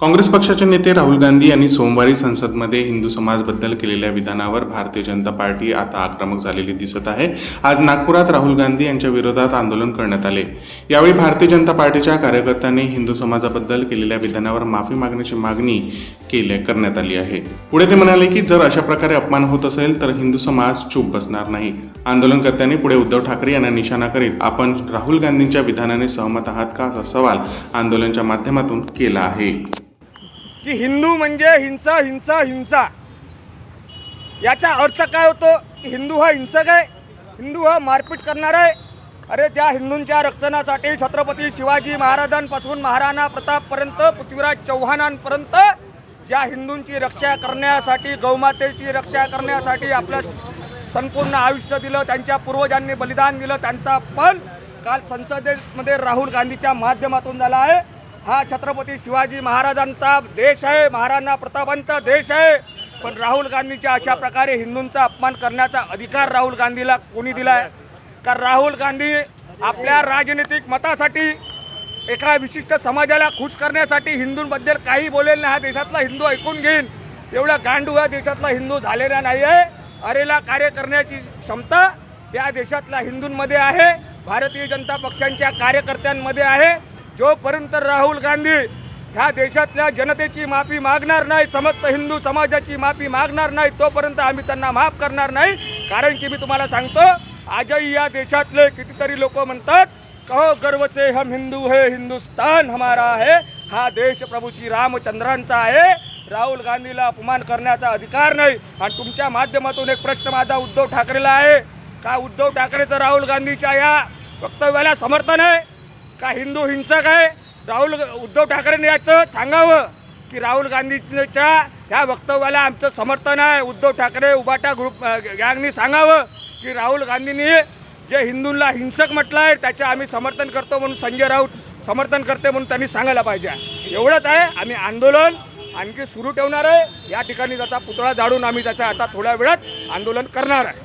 काँग्रेस पक्षाचे नेते राहुल गांधी यांनी सोमवारी संसदमध्ये हिंदू समाजबद्दल केलेल्या विधानावर भारतीय जनता पार्टी आता आक्रमक झालेली दिसत आहे. आज नागपुरात राहुल गांधी यांच्या विरोधात आंदोलन करण्यात आले. यावेळी भारतीय जनता पार्टीच्या कार्यकर्त्यांनी हिंदू समाजाबद्दल केलेल्या विधानावर माफी मागण्याची मागणी केल्या करण्यात आली आहे. पुढे ते म्हणाले की जर अशा प्रकारे अपमान होत असेल तर हिंदू समाज चूप बसणार नाही. आंदोलनकर्त्यांनी पुढे उद्धव ठाकरे यांना निशाणा करीत आपण राहुल गांधींच्या विधानाने सहमत आहात का असा सवाल आंदोलनच्या माध्यमातून केला आहे. की हिंदू म्हणजे हिंसा हिंसा हिंसा. याचा अर्थ काय होतो? की हिंदू हा हिंसक आहे हिंदू हा मारपीट करणार आहे. अरे त्या हिंदूंच्या रक्षणासाठी छत्रपती शिवाजी महाराजांपासून महाराणा प्रतापपर्यंत पृथ्वीराज चव्हाणांपर्यंत ज्या हिंदूंची रक्षा करण्यासाठी गौमातेची रक्षा करण्यासाठी आपलं संपूर्ण आयुष्य दिलं त्यांच्या पूर्वजांनी बलिदान दिलं त्यांचा पण काल संसदेमध्ये राहुल गांधीच्या माध्यमातून झाला आहे. हा छत्रपती शिवाजी महाराजांचा देश आहे महाराणा प्रतापांचा देश आहे. पण राहुल गांधीच्या अशा प्रकारे हिंदूंचा अपमान करण्याचा अधिकार राहुल गांधीला कोणी दिला आहे कारण राहुल गांधी आपल्या राजनैतिक मतासाठी एका विशिष्ट समाजाला खुश करण्यासाठी हिंदूंबद्दल काही बोलेल नाही. हा देशातला हिंदू ऐकून घेईन. एवढा गांडू हा देशातला हिंदू झालेला नाही आहे अरेला कार्य करण्याची क्षमता या देशातल्या हिंदूंमध्ये आहे. भारतीय जनता पक्षांच्या कार्यकर्त्यांमध्ये आहे. जोपर्यंत राहुल गांधी ह्या देशातल्या जनतेची माफी मागणार नाही समस्त हिंदू समाजाची माफी मागणार नाही तोपर्यंत आम्ही त्यांना माफ करणार नाही. कारण की मी तुम्हाला सांगतो आजही या देशातले कितीतरी लोक म्हणतात कहो गर्व से हम हिंदू है हिंदुस्तान हमारा है हा देश प्रभू श्री रामचंद्रांचा आहे राहुल गांधीला अपमान करण्याचा अधिकार नाही. आणि तुमच्या माध्यमातून एक प्रश्न माझा उद्धव ठाकरेला आहे का उद्धव ठाकरेचं राहुल गांधीच्या या वक्तव्याला समर्थन आहे? का हिंदू हिंसक आहे? राहुल उद्धव ठाकरेंनी याचं सांगावं की राहुल गांधीच्या ह्या वक्तव्याला आमचं समर्थन आहे. उद्धव ठाकरे उबाटा ग्रुप गँगनी सांगावं की राहुल गांधींनी जे हिंदूंना हिंसक म्हटलं आहे त्याचे आम्ही समर्थन करतो म्हणून संजय राऊत समर्थन करते म्हणून त्यांनी सांगायला पाहिजे. एवढंच आहे. आम्ही आंदोलन आणखी सुरू ठेवणार आहे. या ठिकाणी त्याचा पुतळा जाळून आम्ही त्याचा आता थोड्या वेळात आंदोलन करणार आहे.